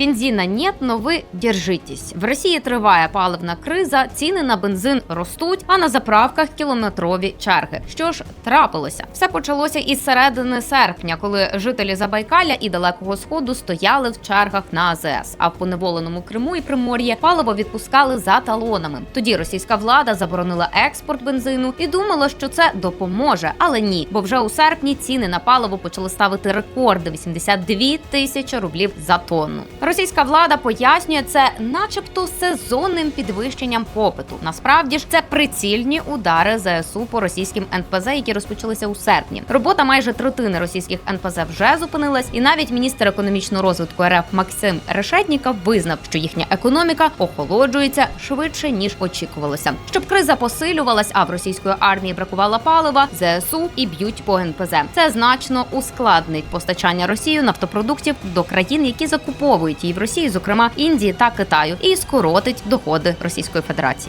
Бензина нет, но ви держитесь. В Росії триває паливна криза, ціни на бензин ростуть, а на заправках кілометрові черги. Що ж трапилося? Все почалося із середини серпня, коли жителі Забайкалля і Далекого Сходу стояли в чергах на АЗС. А в поневоленому Криму і Примор'ї паливо відпускали за талонами. Тоді російська влада заборонила експорт бензину і думала, що це допоможе, але ні, бо вже у серпні ціни на паливо почали ставити рекорди 82 тисячі рублів за тонну. Російська влада пояснює це, начебто, сезонним підвищенням попиту. Насправді ж це прицільні удари ЗСУ по російським НПЗ, які розпочалися у серпні. Робота майже третини російських НПЗ вже зупинилась, і навіть міністр економічного розвитку РФ Максим Решетніков визнав, що їхня економіка охолоджується швидше ніж очікувалося. Щоб криза посилювалась, а в російської армії бракувало палива, ЗСУ і б'ють по НПЗ. Це значно ускладнить постачання Росією нафтопродуктів до країн, які закуповують її в Росії, зокрема Індії та Китаю, і скоротить доходи Російської Федерації.